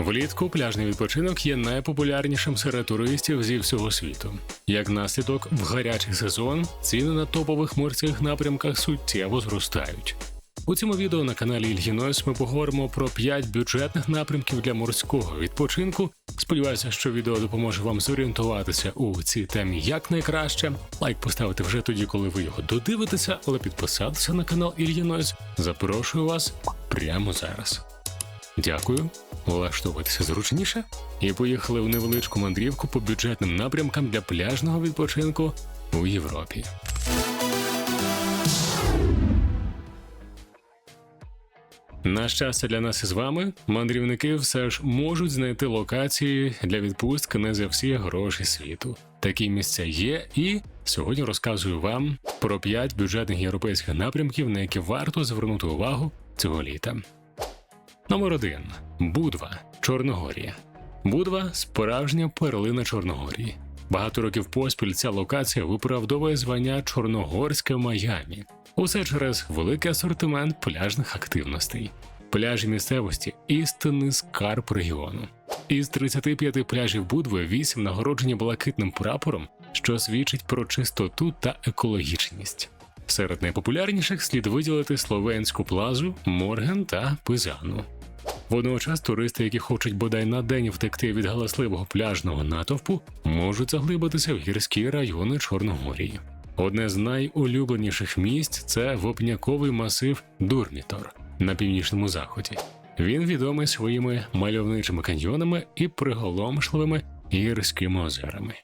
Влітку пляжний відпочинок є найпопулярнішим серед туристів зі всього світу. Як наслідок, в гарячий сезон ціни на топових морських напрямках суттєво зростають. У цьому відео на каналі Ільгінойс ми поговоримо про 5 бюджетних напрямків для морського відпочинку. Сподіваюся, що відео допоможе вам зорієнтуватися у цій темі якнайкраще. Лайк поставити вже тоді, коли ви його додивитеся, але підписатися на канал Ільгінойс запрошую вас прямо зараз. Дякую, влаштовуйтеся зручніше і поїхали в невеличку мандрівку по бюджетним напрямкам для пляжного відпочинку у Європі. На щастя для нас із вами, мандрівники все ж можуть знайти локації для відпустки не за всі гроші світу. Такі місця є, і сьогодні розказую вам про 5 бюджетних європейських напрямків, на які варто звернути увагу цього літа. Номер 1. Будва, Чорногорія. Будва справжня перлина Чорногорії. Багато років поспіль ця локація виправдовує звання Чорногорське Майамі. Усе через великий асортимент пляжних активностей. Пляжі місцевості істинний скарб регіону. Із 35 пляжів Будви 8 нагороджені блакитним прапором, що свідчить про чистоту та екологічність. Серед найпопулярніших слід виділити словенську плазу, Морген та Пизану. Водночас туристи, які хочуть бодай на день втекти від галасливого пляжного натовпу, можуть заглибитися в гірські райони Чорногорії. Одне з найулюбленіших місць це вопняковий масив Дурмітор на північному заході. Він відомий своїми мальовничими каньйонами і приголомшливими гірськими озерами.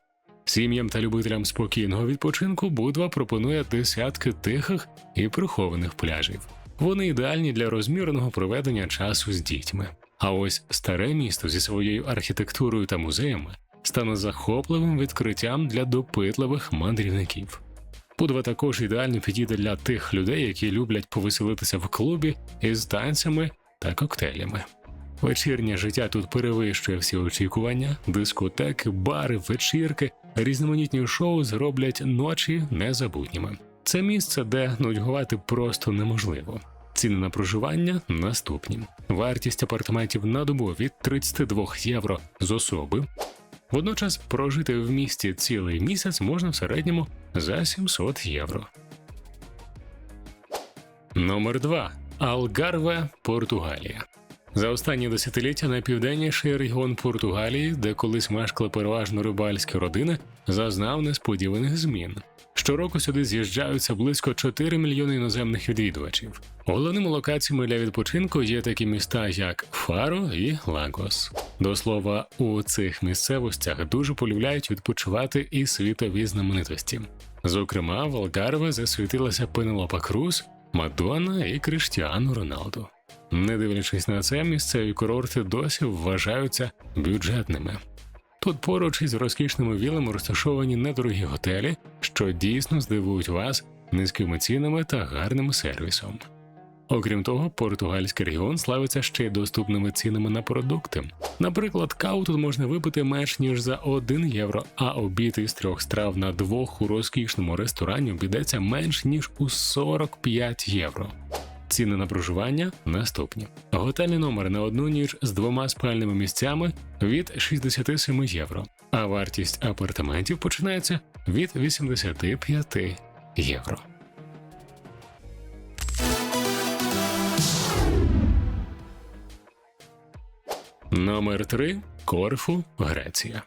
Сім'ям та любителям спокійного відпочинку Будва пропонує десятки тихих і прихованих пляжів. Вони ідеальні для розміреного проведення часу з дітьми. А ось старе місто зі своєю архітектурою та музеями стане захопливим відкриттям для допитливих мандрівників. Будва також ідеально підійде для тих людей, які люблять повеселитися в клубі із танцями та коктейлями. Вечірнє життя тут перевищує всі очікування, дискотеки, бари, вечірки, різноманітні шоу зроблять ночі незабутніми. Це місце, де нудьгувати просто неможливо. Ціни на проживання наступні: вартість апартаментів на добу від 32 євро з особи. Водночас прожити в місті цілий місяць можна в середньому за 700 євро. Номер 2. Алгарве, Португалія. За останні десятиліття найпівденніший регіон Португалії, де колись мешкали переважно рибальські родини, зазнав несподіваних змін. Щороку сюди з'їжджаються близько 4 мільйони іноземних відвідувачів. Головними локаціями для відпочинку є такі міста, як Фаро і Лагос. До слова, у цих місцевостях дуже полюбляють відпочивати і світові знаменитості. Зокрема, в Алгарве засвітилася Пенелопа Круз, Мадонна і Криштіану Роналду. Не дивлячись на це, місцеві курорти досі вважаються бюджетними. Тут поруч із розкішними вілами розташовані недорогі готелі, що дійсно здивують вас низькими цінами та гарним сервісом. Окрім того, португальський регіон славиться ще й доступними цінами на продукти. Наприклад, каву тут можна випити менш ніж за 1 євро, а обід із трьох страв на двох у розкішному ресторані обійдеться менш ніж у 45 євро. Ціни на проживання наступні: готельний номер на одну ніч з двома спальними місцями від 67 євро, а вартість апартаментів починається від 85 євро. Номер 3. Корфу, Греція.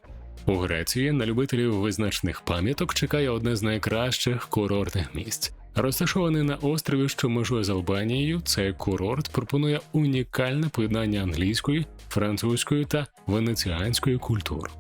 У Греції на любителів визначних пам'яток чекає одне з найкращих курортних місць. Розташований на острові, що межує з Албанією, цей курорт пропонує унікальне поєднання англійської, французької та венеціанської культур.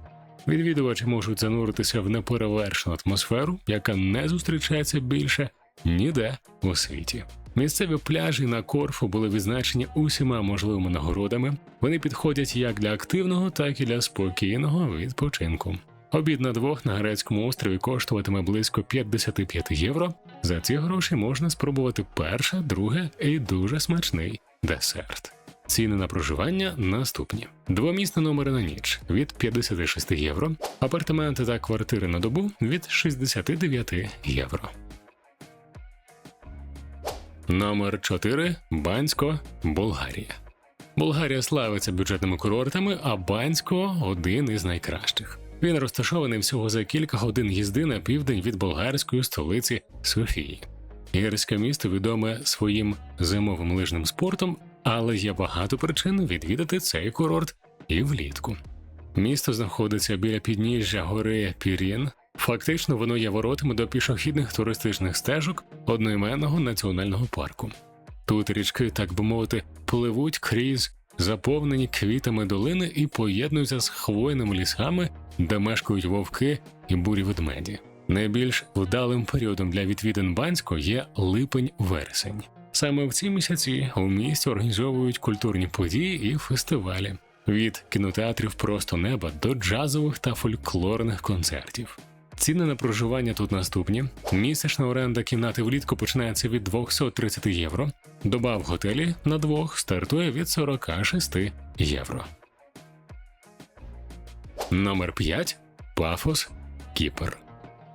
Відвідувачі можуть зануритися в неперевершену атмосферу, яка не зустрічається більше ніде у світі. Місцеві пляжі на Корфу були відзначені усіма можливими нагородами. Вони підходять як для активного, так і для спокійного відпочинку. Обід на двох на грецькому острові коштуватиме близько 55 євро. За ці гроші можна спробувати перше, друге і дуже смачний десерт. Ціни на проживання наступні: двомісні номери на ніч від 56 євро, апартаменти та квартири на добу від 69 євро. Номер 4. Бансько, Болгарія. Болгарія славиться бюджетними курортами, а Бансько один із найкращих. Він розташований всього за кілька годин їзди на південь від болгарської столиці Софії. Гірське місто відоме своїм зимовим лижним спортом, але є багато причин відвідати цей курорт і влітку. Місто знаходиться біля підніжжя гори Пірін. Фактично, воно є воротами до пішохідних туристичних стежок одноіменного національного парку. Тут річки, так би мовити, пливуть крізь заповнені квітами долини і поєднуються з хвойними лісами, де мешкають вовки і бурі ведмеді. Найбільш вдалим періодом для відвідин Банського є липень-вересень. Саме в ці місяці у місті організовують культурні події і фестивалі від кінотеатрів просто неба до джазових та фольклорних концертів. Ціни на проживання тут наступні: місячна оренда кімнати влітку починається від 230 євро. Доба в готелі на двох стартує від 46 євро. Номер 5. Пафос, Кіпр.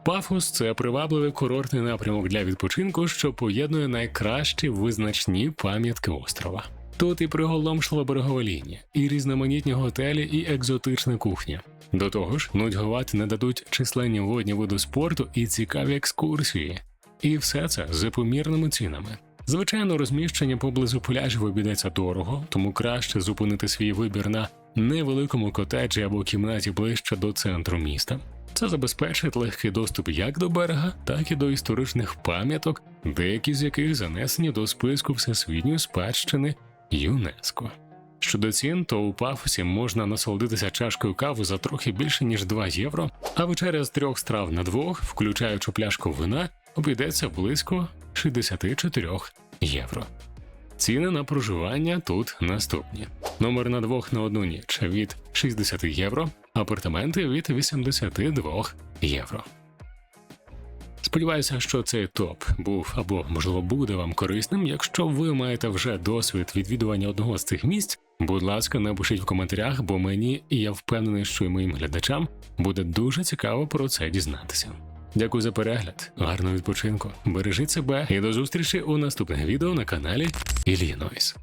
Пафос це привабливий курортний напрямок для відпочинку, що поєднує найкращі визначні пам'ятки острова. Тут і приголомшлива берегова лінія, і різноманітні готелі, і екзотична кухня. До того ж, нудьгувати не дадуть численні водні види спорту і цікаві екскурсії. І все це за помірними цінами. Звичайно, розміщення поблизу пляжів обійдеться дорого, тому краще зупинити свій вибір на невеликому котеджі або кімнаті ближче до центру міста. Це забезпечить легкий доступ як до берега, так і до історичних пам'яток, деякі з яких занесені до списку всесвітньої спадщини ЮНЕСКО. Щодо цін, то у пафосі можна насолодитися чашкою кави за трохи більше ніж 2 євро, а вечеря з трьох страв на двох, включаючи пляшку вина, обійдеться близько 64 євро. Ціни на проживання тут наступні: номер на двох на одну ніч від 60 євро, апартаменти від 82 євро. Сподіваюся, що цей топ був або можливо буде вам корисним. Якщо ви маєте вже досвід відвідування одного з цих місць, будь ласка, напишіть в коментарях, бо мені і я впевнений, що і моїм глядачам буде дуже цікаво про це дізнатися. Дякую за перегляд, гарного відпочинку, бережіть себе і до зустрічі у наступних відео на каналі Іллінойс.